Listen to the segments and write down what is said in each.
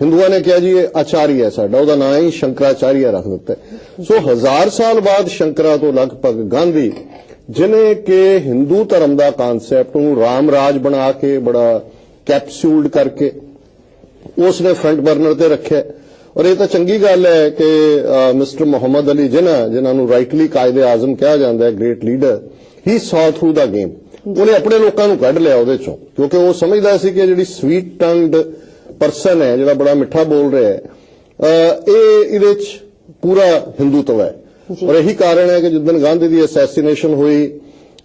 ਹਿੰਦੂਆਂ ਨੇ ਕਿਹਾ ਜੀ, ਇਹ ਆਚਾਰੀਆ ਸਾਡਾ, ਉਹਦਾ ਨਾਂ ਹੀ ਸ਼ੰਕਰਾਚਾਰੀਆ ਰੱਖ ਦਿੱਤਾ ਸੋ ਹਜ਼ਾਰ ਸਾਲ ਬਾਅਦ ਸ਼ੰਕਰਾ ਤੋਂ ਲਗਭਗ ਗਾਂਧੀ, ਜਿਨੇ ਕਿ ਹਿੰਦੂ ਧਰਮ ਦਾ ਕਨਸੈਪਟ ਨੂੰ ਰਾਮ ਰਾਜ ਬਣਾ ਕੇ ਬੜਾ ਕੈਪਸੂਲਡ ਕਰਕੇ ਉਸ ਨੇ ਫਰੰਟ ਬਰਨਰ ਤੇ ਰੱਖਿਆ ਔਰ ਇਹ ਤਾਂ ਚੰਗੀ ਗੱਲ ਹੈ ਕਿ ਮਿਸਟਰ ਮੁਹੰਮਦ ਅਲੀ ਜਿਨਾ ਜਿਨ੍ਹਾਂ ਨੂੰ ਰਾਈਟਲੀ ਕਾਇਦੇ ਆਜ਼ਮ ਕਿਹਾ ਜਾਂਦਾ ਹੈ ਗ੍ਰੇਟ ਲੀਡਰ ਹੀ ਸੌ ਥਰੂ ਦਾ ਗੇਮ ਉਹਨੇ ਆਪਣੇ ਲੋਕਾਂ ਨੂੰ ਕੱਢ ਲਿਆ ਉਹਦੇ ਚੋਂ, ਕਿਉਂਕਿ ਉਹ ਸਮਝਦਾ ਸੀ ਕਿ ਜਿਹੜੀ ਸਵੀਟ ਟੰਗਡ ਪਰਸਨ ਹੈ ਜਿਹੜਾ ਬੜਾ ਮਿੱਠਾ ਬੋਲ ਰਿਹਾ ਹੈ ਇਹ ਇਹਦੇ ਵਿੱਚ ਪੂਰਾ ਹਿੰਦੂਤਵ ਹੈ। ਔਰ ਇਹੀ ਕਾਰਨ ਹੈ ਕਿ ਜਿੱਦਨ ਗਾਂਧੀ ਦੀ ਅਸੈਸੀਨੇਸ਼ਨ ਹੋਈ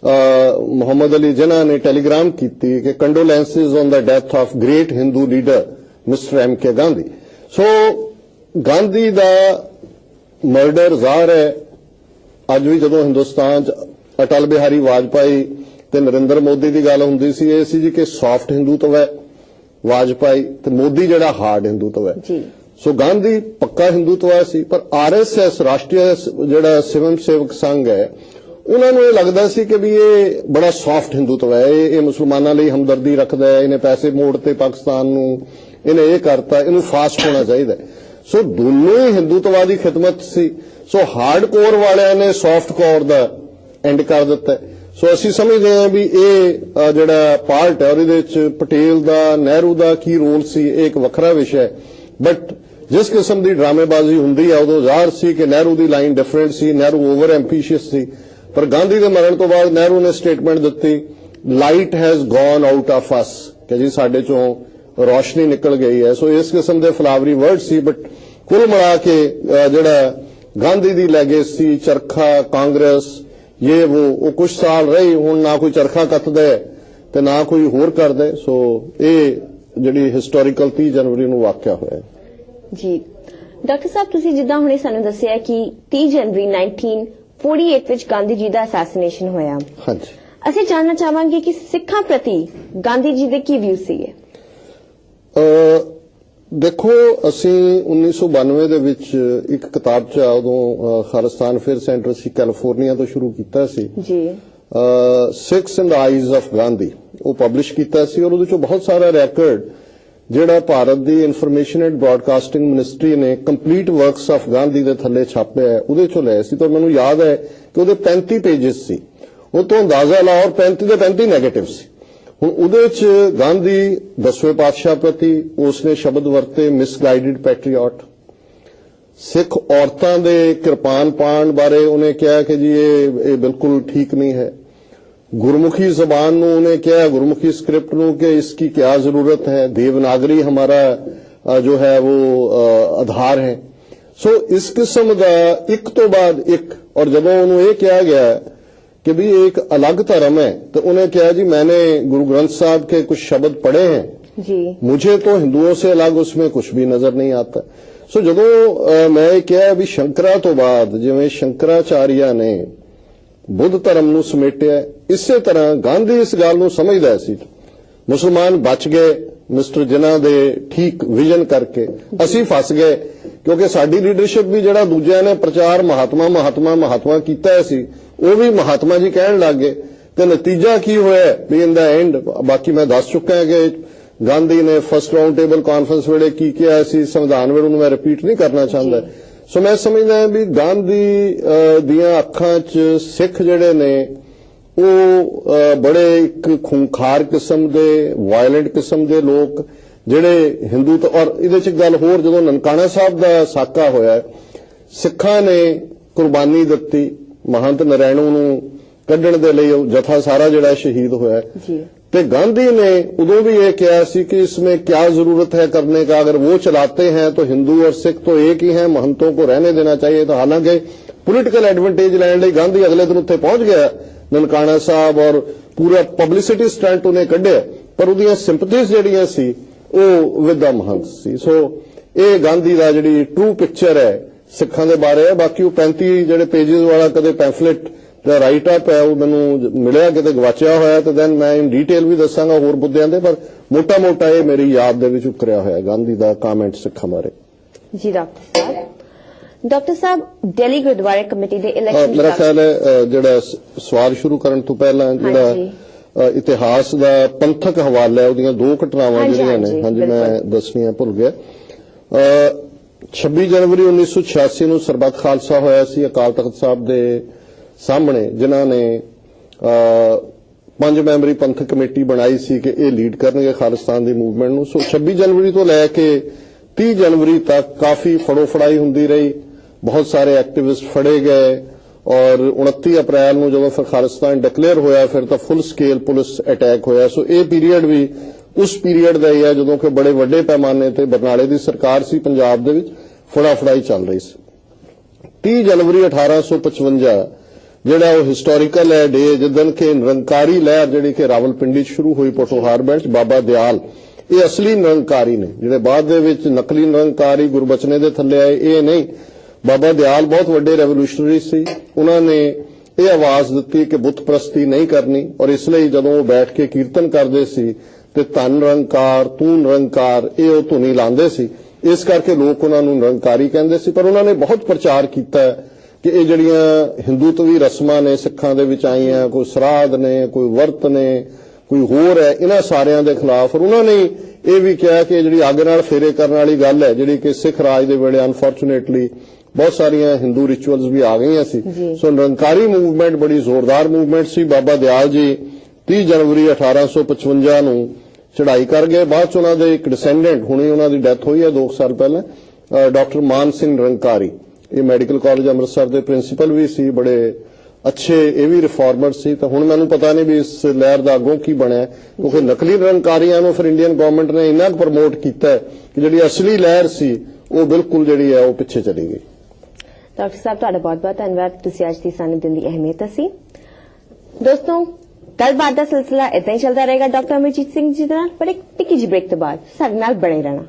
ਮੁਹੰਮਦ ਅਲੀ ਜਿਨਾ ਨੇ ਟੈਲੀਗ੍ਰਾਮ ਕੀਤੀ ਕਿ condolences on the death of great Hindu leader mister M K Gandhi so Gandhi the murder ਜ਼ਾਹਰ ਹੈ। ਅੱਜ ਵੀ ਜਦੋਂ ਹਿੰਦੁਸਤਾਨ 'ਚ ਅਟਲ ਬਿਹਾਰੀ ਵਾਜਪਾਈ ਤੇ ਨਰਿੰਦਰ ਮੋਦੀ ਦੀ ਗੱਲ ਹੁੰਦੀ ਸੀ ਇਹ ਸੀ ਜੀ ਕਿ ਸੌਫਟ ਹਿੰਦੂਤਵ ਹੈ। ਵਾਜਪਾਈ ਤੇ ਮੋਦੀ ਜਿਹੜਾ ਹਾਰਡ ਹਿੰਦੂਤਵ ਹੈ ਜੀ ਸੋ ਗਾਂਧੀ ਪੱਕਾ ਹਿੰਦੂਤਵਾ ਸੀ ਪਰ ਆਰਐਸਐਸ ਰਾਸ਼ਟਰੀ ਜਿਹੜਾ ਸਿਵਮ ਸੇਵਕ ਸੰਘ ਹੈ ਉਹਨਾਂ ਨੂੰ ਇਹ ਲੱਗਦਾ ਸੀ ਕਿ ਵੀ ਇਹ ਬੜਾ ਸੌਫਟ ਹਿੰਦੂਤਵ ਹੈ ਇਹ ਮੁਸਲਮਾਨਾਂ ਲਈ ਹਮਦਰਦੀ ਰੱਖਦਾ ਹੈ ਇਹਨੇ ਪੈਸੇ ਮੋੜਤੇ ਪਾਕਿਸਤਾਨ ਨੂੰ ਇਹਨੇ ਇਹ ਕਰਤਾ ਇਹਨੂੰ ਫਾਸਟ ਹੋਣਾ ਚਾਹੀਦਾ। ਸੋ ਦੋਨੋਂ ਹੀ ਹਿੰਦੂਤਵਾ ਦੀ ਖਿਦਮਤ ਸੀ ਸੋ ਹਾਰਡਕੋਰ ਵਾਲਿਆਂ ਨੇ ਸੌਫਟ ਕੋਰ ਦਾ ਐਂਡ ਕਰ ਦਿੱਤਾ। ਸੋ ਅਸੀਂ ਸਮਝਦੇ ਹਾਂ ਵੀ ਇਹ ਜਿਹੜਾ ਪਾਰਟ ਹੈ, ਉਹਦੇ ਵਿੱਚ ਪਟੇਲ ਦਾ, ਨਹਿਰੂ ਦਾ ਕੀ ਰੋਲ ਸੀ, ਇਹ ਇੱਕ ਵੱਖਰਾ ਵਿਸ਼ਾ ਹੈ। ਬਟ ਜਿਸ ਕਿਸਮ ਦੀ ਡਰਾਮੇਬਾਜ਼ੀ ਹੁੰਦੀ ਹੈ ਉਦੋਂ ਜ਼ਾਹਰ ਸੀ ਕਿ ਨਹਿਰੂ ਦੀ ਲਾਈਨ ਡਿਫਰੈਂਟ ਸੀ, ਨਹਿਰੂ ਓਵਰ ਐਂਪੀਸ਼ੀਅਸ ਸੀ। ਪਰ ਗਾਂਧੀ ਦੇ ਮਰਨ ਤੋਂ ਬਾਅਦ ਨਹਿਰੂ ਨੇ ਸਟੇਟਮੈਂਟ ਦਿੱਤੀ light has gone out of us ਕਿ ਜੀ, ਸਾਡੇ ਚੋਂ ਰੋਸ਼ਨੀ ਨਿਕਲ ਗਈ ਹੈ। ਸੋ ਇਸ ਕਿਸਮ ਦੇ ਫਲਾਵਰੀ ਵਰਡ ਸੀ ਬਟ ਕੁੱਲ ਮਿਲਾ ਕੇ ਜਿਹੜਾ ਗਾਂਧੀ ਦੀ ਲੈਗੇਸੀ ਚਰਖਾ, ਕਾਂਗਰਸ ਇਹ ਉਹ ਉਹ ਕੁਝ ਸਾਲ ਰਹੀ ਹੁਣ ਨਾ ਕੋਈ ਚਰਖਾ ਕੱਤਦਾ ਤੇ ਨਾ ਕੋਈ ਹੋਰ ਕਰਦਾ। ਸੋ ਇਹ ਜਿਹੜੀ ਹਿਸਟੋਰੀਕਲ 30 ਜਨਵਰੀ ਨੂੰ ਵਾਕਿਆ ਹੋਇਆ ਜੀ। ਡਾਕਟਰ ਸਾਹਿਬ ਤੁਸੀਂ ਜਿੱਦਾਂ ਹੁਣੇ ਸਾਨੂੰ ਦੱਸਿਆ ਕਿ 30 ਜਨਵਰੀ 1948 ਵਿੱਚ ਗਾਂਧੀ ਜੀ ਦਾ ਅਸੈਸੀਨੇਸ਼ਨ ਹੋਇਆ। ਹਾਂਜੀ। ਅਸੀਂ ਜਾਣਨਾ ਚਾਹਾਂਗੇ ਕਿ ਸਿੱਖਾਂ ਪ੍ਰਤੀ ਗਾਂਧੀ ਜੀ ਦੇ ਕੀ ਵਿਊ ਸੀਗੇ? ਅ, ਦੇਖੋ ਅਸੀਂ 1992 ਦੇ ਵਿੱਚ ਇੱਕ ਕਿਤਾਬ ਚ ਉਦੋਂ ਖਾਲਿਸਤਾਨ ਫੇਅਰ ਸੈਂਟਰ ਸੀ ਕੈਲੀਫੋਰਨੀਆ ਤੋਂ ਸ਼ੁਰੂ ਕੀਤਾ ਸੀ। ਜੀ। Sikhs and eyes of Gandhi ਉਹ ਪਬਲਿਸ਼ ਕੀਤਾ ਸੀ ਔਰ ਉਹਦੇ ਚੋਂ ਬਹੁਤ ਸਾਰਾ ਰੈਕੋਰਡ ਜਿਹੜਾ ਭਾਰਤ ਦੀ ਇਨਫੋਰਮੇਸ਼ਨ ਐਂਡ ਬ੍ਰਾਡਕਾਸਟਿੰਗ ਮਿਨਿਸਟਰੀ ਨੇ ਕੰਪਲੀਟ ਵਰਕਸ ਆਫ ਗਾਂਧੀ ਦੇ ਥੱਲੇ ਛਾਪਿਆ ਹੈ ਉਹਦੇ ਚੋਂ ਲਿਆ ਸੀ। ਤਾਂ ਮੈਨੂੰ ਯਾਦ ਹੈ ਕਿ ਉਹਦੇ 35 ਪੇजेस ਸੀ। ਉਹ ਤੋਂ ਅੰਦਾਜ਼ਾ ਲਾਓ ਔਰ 35 ਦੇ 35 ਨੈਗੇਟਿਵ ਸੀ। ਹੁਣ ਉਹਦੇ ਚ ਗਾਂਧੀ ਦਸਵੇਂ ਪਾਤਸ਼ਾਹ ਪ੍ਰਤੀ ਉਸਨੇ ਸ਼ਬਦ ਵਰਤੇ ਮਿਸਗਾਈਡਡ ਪੈਟਰੀਅਟ ਸਿੱਖ ਔਰਤਾਂ ਦੇ ਕਿਰਪਾਨ ਪਾਣ ਬਾਰੇ ਉਹਨੇ ਕਿਹਾ ਕਿ ਜੀ ਇਹ ਇਹ ਬਿਲਕੁਲ ਠੀਕ ਨਹੀਂ ਹੈ। ਗੁਰਮੁਖੀ ਜ਼ਬਾਨ ਨੂੰ ਉਹਨੇ ਕਿਹਾ, ਗੁਰਮੁਖੀ ਸਕ੍ਰਿਪਟ ਨੂੰ ਕਿ ਇਸ ਕੀ ਕੀ ਜ਼ਰੂਰਤ ਹੈ? ਦੇਵਨਾਗਰੀ ਹਮਾਰਾ ਜੋ ਹੈ ਉਹ ਆਧਾਰ ਹੈ। ਸੋ ਇਸ ਕਿਸਮ ਦਾ ਇੱਕ ਤੋਂ ਬਾਅਦ ਇੱਕ, ਔਰ ਜਦੋਂ ਉਹਨੂੰ ਇਹ ਕਿਹਾ ਗਿਆ ਕਿ ਵੀ ਇਹ ਇੱਕ ਅਲੱਗ ਧਰਮ ਹੈ ਤਾਂ ਉਹਨੇ ਕਿਹਾ ਜੀ मैंने गुरु ग्रंथ साहब के कुछ शब्द पढ़े हैं ਜੀ मुझे तो हिंदुओं से अलग उसमें कुछ भी नजर नहीं आता ਸੋ ਜਦੋਂ ਅ, ਮੈਂ ਇਹ ਕਿਹਾ ਵੀ ਸ਼ੰਕਰਾ ਤੋਂ ਬਾਅਦ ਜਿਵੇਂ ਸ਼ੰਕਰਾਚਾਰੀਆ ਨੇ ਬੁੱਧ ਧਰਮ ਨੂੰ ਸਮੇਟਿਆ ਇਸੇ ਤਰ੍ਹਾਂ ਗਾਂਧੀ ਇਸ ਗੱਲ ਨੂੰ ਸਮਝਦਾ ਸੀ ਮੁਸਲਮਾਨ ਬਚ ਗਏ ਮਿਸਟਰ ਜਿਨ੍ਹਾਂ ਦੇ ਠੀਕ ਵਿਜ਼ਨ ਕਰਕੇ ਅਸੀਂ ਫਸ ਗਏ ਕਿਉਂਕਿ ਸਾਡੀ ਲੀਡਰਸ਼ਿਪ ਵੀ ਜਿਹੜਾ ਦੂਜਿਆਂ ਨੇ ਪ੍ਰਚਾਰ ਮਹਾਤਮਾ ਮਹਾਤਮਾ ਮਹਾਤਮਾ ਕੀਤਾ ਹੋਇਆ ਸੀ ਉਹ ਵੀ ਮਹਾਤਮਾ ਜੀ ਕਹਿਣ ਲੱਗ ਗਏ ਤੇ ਨਤੀਜਾ ਕੀ ਹੋਇਆ ਵੀ ਇਨ ਦਾ ਐਂਡ ਬਾਕੀ ਮੈਂ ਦੱਸ ਚੁੱਕਾ ਹਾਂ ਕਿ ਗਾਂਧੀ ਨੇ ਫਸਟ ਰਾਉਂਡ ਟੇਬਲ ਕਾਨਫਰੰਸ ਵੇਲੇ ਕੀ ਕਿਹਾ ਸੀ ਸੰਵਿਧਾਨ ਵੇਲੇ ਨੂੰ ਮੈਂ ਰਿਪੀਟ ਨਹੀਂ ਕਰਨਾ ਚਾਹੁੰਦਾ। ਸੋ ਮੈਂ ਸਮਝਦਾ ਹਾਂ ਵੀ ਗਾਂਧੀ ਦੀਆਂ ਅੱਖਾਂ 'ਚ ਸਿੱਖ ਜਿਹੜੇ ਨੇ ਉਹ ਬੜੇ ਇੱਕ ਖੂੰਖਾਰ ਕਿਸਮ ਦੇ ਵਾਇਲੈਂਟ ਕਿਸਮ ਦੇ ਲੋਕ ਜਿਹੜੇ ਹਿੰਦੂ ਤੋਂ ਔਰ ਇਹਦੇ 'ਚ ਗੱਲ ਹੋਰ ਜਦੋਂ ਨਨਕਾਣਾ ਸਾਹਿਬ ਦਾ ਸਾਕਾ ਹੋਇਆ ਸਿੱਖਾਂ ਨੇ ਕੁਰਬਾਨੀ ਦਿੱਤੀ ਮਹੰਤ ਨਰੈਣੂ ਨੂੰ ਕੱਢਣ ਦੇ ਲਈ ਉਹ ਜਥਾ ਸਾਰਾ ਜਿਹੜਾ ਸ਼ਹੀਦ ਹੋਇਆ ਜੀ ਤੇ गांधी ने उदो भी ये किया सी कि इसमें क्या जरूरत है करने का अगर वो चलाते हैं तो हिंदू और सिख तो एक ही हैं महंतों को रहने देना चाहिए तो हालांकि पॉलिटिकल एडवांटेज ਲੈਣ ਲਈ ਗਾਂਧੀ ਅਗਲੇ ਦਿਨ ਉੱਥੇ ਪਹੁੰਚ ਗਿਆ ਨਨਕਾਣਾ ਸਾਹਿਬ ਔਰ ਪੂਰਾ ਪਬਲਿਸਿਟੀ ਸਟੰਟ ਉਹਨੇ ਕੱਢਿਆ ਪਰ ਉਹਦੀਆਂ ਸਿੰਪਥੀਜ਼ ਜਿਹੜੀਆਂ ਸੀ ਉਹ ਵਿਦ ਦਾ ਮਹੰਤ ਸੀ ਸੋ ਇਹ ਗਾਂਧੀ ਦਾ ਜਿਹੜੀ ਟਰੂ ਪਿਕਚਰ ਹੈ ਸਿੱਖਾਂ ਦੇ ਬਾਰੇ ਹੈ। ਬਾਕੀ ਉਹ 35 ਜਿਹੜੇ ਪੇजेस ਵਾਲਾ ਕਦੇ ਪੈਂਫਲੇਟ ਦਾ ਰਾਈਟ ਅਪ ਹੈ ਉਹ ਮੈਨੂੰ ਮਿਲਿਆ ਕਿਤੇ ਗਵਾਚਿਆ ਹੋਇਆ ਤੇ ਦੈਨ ਮੈਂ ਇਨ ਡੀਟੇਲ ਵੀ ਦੱਸਾਂਗਾ ਹੋਰ ਮੁੱਦਿਆਂ ਦੇ ਪਰ ਮੋਟਾ ਮੋਟਾ ਇਹ ਮੇਰੀ ਯਾਦ ਦੇ ਵਿੱਚ ਉਕਰਿਆ ਹੋਇਆ ਗਾਂਧੀ ਦਾ ਕਮੈਂਟ ਸਿੱਖਾਂ ਬਾਰੇ। ਜੀ ਡਾਕਟਰ ਸਾਹਿਬ। ਡਾਕਟਰ ਸਾਹਿਬ ਦਿੱਲੀ ਗੁਰਦੁਆਰਾ ਕਮੇਟੀ ਦੇ ਇਲੈਕਸ਼ਨ ਮੇਰਾ ਖਿਆਲ ਹੈ ਜਿਹੜਾ ਸਵਾਲ ਸ਼ੁਰੂ ਕਰਨ ਤੋਂ ਪਹਿਲਾਂ ਜਿਹੜਾ ਇਤਿਹਾਸ ਦਾ ਪੰਥਕ ਹਵਾਲਾ ਹੈ ਉਹਦੀਆਂ ਦੋ ਘਟਨਾਵਾਂ ਜਿਹੜੀਆਂ ਨੇ। ਹਾਂਜੀ ਮੈਂ। ਦੱਸਣੀਆਂ ਭੁੱਲ ਗਿਆ। 26 ਜਨਵਰੀ 1986 ਨੂੰ ਸਰਬੱਤ ਖਾਲਸਾ ਹੋਇਆ ਸੀ, ਅਕਾਲ ਤਖਤ ਸਾਹਿਬ ਦੇ ਸਾਹਮਣੇ, ਜਿਨ੍ਹਾਂ ਨੇ ਪੰਜ ਮੈਂਬਰੀ ਪੰਥਕ ਕਮੇਟੀ ਬਣਾਈ ਸੀ ਕਿ ਇਹ ਲੀਡ ਕਰਨਗੇ ਖਾਲਿਸਤਾਨ ਦੀ ਮੂਵਮੈਂਟ ਨੂੰ। ਸੋ 26 ਜਨਵਰੀ ਤੋਂ ਲੈ ਕੇ 30 ਜਨਵਰੀ ਤੱਕ ਕਾਫੀ ਫੜੋ ਫੜਾਈ ਹੁੰਦੀ ਰਹੀ। ਬਹੁਤ ਸਾਰੇ ਐਕਟਿਵਿਸਟ ਫੜੇ ਗਏ ਔਰ 29 ਅਪ੍ਰੈਲ ਨੂੰ ਜਦੋਂ ਫਿਰ ਖਾਲਿਸਤਾਨ ਡਿਕਲੇਅਰ ਹੋਇਆ, ਫਿਰ ਤਾਂ ਫੁੱਲ ਸਕੇਲ ਪੁਲਿਸ ਅਟੈਕ ਹੋਇਆ। ਸੋ ਇਹ ਪੀਰੀਅਡ ਵੀ ਉਸ ਪੀਰੀਅਡ ਦਾ ਹੀ ਹੈ ਜਦੋਂ ਕਿ ਬੜੇ ਵੱਡੇ ਪੈਮਾਨੇ ਤੇ ਬਰਨਾਲੇ ਦੀ ਸਰਕਾਰ ਸੀ, ਪੰਜਾਬ ਦੇ ਵਿੱਚ ਫੜਾ ਫੜਾਈ ਚੱਲ ਰਹੀ ਸੀ। 30 ਜਨਵਰੀ 1855 ਜਿਹੜਾ ਉਹ ਹਿਸਟੋਰੀਕਲ ਹੈ ਡੇ ਜਿੱਦਨ ਕਿ ਨਿਰੰਕਾਰੀ ਲਹਿਰ ਜਿਹੜੀ ਕਿ ਰਾਵਲਪਿੰਡੀ 'ਚ ਸ਼ੁਰੂ ਹੋਈ ਪੋਠੋਹਾਰ ਬੈਲਟ 'ਚ, ਬਾਬਾ ਦਿਆਲ, ਇਹ ਅਸਲੀ ਨਿਰੰਕਾਰੀ ਨੇ, ਜਿਹੜੇ ਬਾਅਦ ਦੇ ਵਿੱਚ ਨਕਲੀ ਨਿਰੰਕਾਰੀ ਗੁਰਬਚਨੇ ਦੇ ਥੱਲੇ ਆਏ, ਇਹ ਨਹੀਂ, ਬਾਬਾ ਦਿਆਲ ਬਹੁਤ ਵੱਡੇ ਰੈਵੋਲੂਸ਼ਨਰੀ ਸੀ, ਉਹਨਾਂ ਨੇ ਇਹ ਆਵਾਜ਼ ਦਿੱਤੀ ਕਿ ਬੁੱਤ ਪ੍ਰਸਤੀ ਨਹੀਂ ਕਰਨੀ, ਔਰ ਇਸ ਲਈ ਜਦੋਂ ਉਹ ਬੈਠ ਕੇ ਕੀਰਤਨ ਕਰਦੇ ਸੀ ਤੇ ਧੰਨ ਨਿਰੰਕਾਰ ਤੂੰ ਨਿਰੰਕਾਰ ਇਹ ਉਹ ਧੁਨੀ ਲਾਉਂਦੇ ਸੀ। ਇਸ ਕਰਕੇ ਲੋਕ ਉਹਨਾਂ ਨੂੰ ਨਿਰੰਕਾਰੀ ਕਹਿੰਦੇ ਸੀ ਪਰ ਉਹਨਾਂ ਨੇ ਬਹੁਤ ਪ੍ਰਚਾਰ ਕੀਤਾ ਕਿ ਇਹ ਜਿਹੜੀਆਂ ਹਿੰਦੂਤਵੀ ਰਸਮਾਂ ਨੇ ਸਿੱਖਾਂ ਦੇ ਵਿੱਚ ਆਈਆਂ ਕੋਈ ਸਰਾਧ ਨੇ ਕੋਈ ਵਰਤ ਨੇ ਕੋਈ ਹੋਰ ਹੈ ਇਹਨਾਂ ਸਾਰਿਆਂ ਦੇ ਖਿਲਾਫ। ਉਹਨਾਂ ਨੇ ਇਹ ਵੀ ਕਿਹਾ ਕਿ ਜਿਹੜੀ ਅੱਗ ਨਾਲ ਫੇਰੇ ਕਰਨ ਵਾਲੀ ਗੱਲ ਹੈ ਜਿਹੜੀ ਕਿ ਸਿੱਖ ਰਾਜ ਦੇ ਵੇਲੇ ਅਨਫੋਰਚੂਨੇਟਲੀ ਬਹੁਤ ਸਾਰੀਆਂ ਹਿੰਦੂ ਰਿਚੁਅਲਸ ਵੀ ਆ ਗਈਆਂ ਸੀ। ਸੋ ਨਿਰੰਕਾਰੀ ਮੂਵਮੈਂਟ ਬੜੀ ਜ਼ੋਰਦਾਰ ਮੂਵਮੈਂਟ ਸੀ। ਬਾਬਾ ਦਿਆਲ ਜੀ 30 ਜਨਵਰੀ 1855 ਨੂੰ ਚੜ੍ਹਾਈ ਕਰ ਗਏ। ਬਾਅਦ ਚ ਉਹਨਾਂ ਦੇ ਇੱਕ ਡਿਸੈਂਡੈਂਟ ਹੁਣੇ ਉਹਨਾਂ ਦੀ ਡੈਥ ਹੋਈ ਹੈ 2 ਸਾਲ ਪਹਿਲਾਂ ਡਾਕਟਰ ਮਾਨ ਸਿੰਘ ਨਿਰੰਕਾਰੀ ਇਹ ਮੈਡੀਕਲ ਕਾਲਜ ਅੰਮ੍ਰਿਤਸਰ ਦੇ ਪ੍ਰਿੰਸੀਪਲ ਵੀ ਸੀ, ਬੜੇ ਅੱਛੇ ਇਹ ਵੀ ਰਿਫਾਰਮਰ ਸੀ। ਤਾਂ ਹੁਣ ਮੈਨੂੰ ਪਤਾ ਨਹੀਂ ਵੀ ਇਸ ਲਹਿਰ ਦਾ ਅੱਗੋਂ ਕੀ ਬਣਿਆ। ਕਿਉਂਕਿ ਨਕਲੀ ਨਿਰੰਕਾਰੀਆਂ ਨੂੰ ਫਿਰ ਇੰਡੀਅਨ ਗਵਰਨਮੈਂਟ ਨੇ ਇੰਨਾ ਪ੍ਰਮੋਟ ਕੀਤਾ ਕਿ ਜਿਹੜੀ ਅਸਲੀ ਲਹਿਰ ਸੀ, ਉਹ ਬਿਲਕੁਲ ਜਿਹੜੀ ਹੈ, ਉਹ ਪਿੱਛੇ ਚਲੀ ਗਈ। ਡਾਕਟਰ ਸਾਹਿਬ, ਤੁਹਾਡਾ ਬਹੁਤ-ਬਹੁਤ ਧੰਨਵਾਦ। ਤੁਸੀਂ ਅੱਜ ਦੀ ਸਾਨੂੰ ਦਿਨ ਦੀ ਅਹਿਮੀਅਤ ਸੀ ਦੋਸਤੋ ਗੱਲਬਾਤ ਦਾ ਸਿਲਸਿਲਾ ਇਦਾਂ ਹੀ ਚੱਲਦਾ ਰਹੇਗਾ ਡਾਕਟਰ ਅਮਰਜੀਤ ਸਿੰਘ ਜੀ ਦੇ ਨਾਲ, ਪਰ ਇੱਕ ਟਿੱਕੀ ਜੀ ਬ੍ਰੇਕ ਤੋਂ ਬਾਅਦ ਸਾਡੇ ਨਾਲ ਬਣੇ ਰਹਿਣਾ।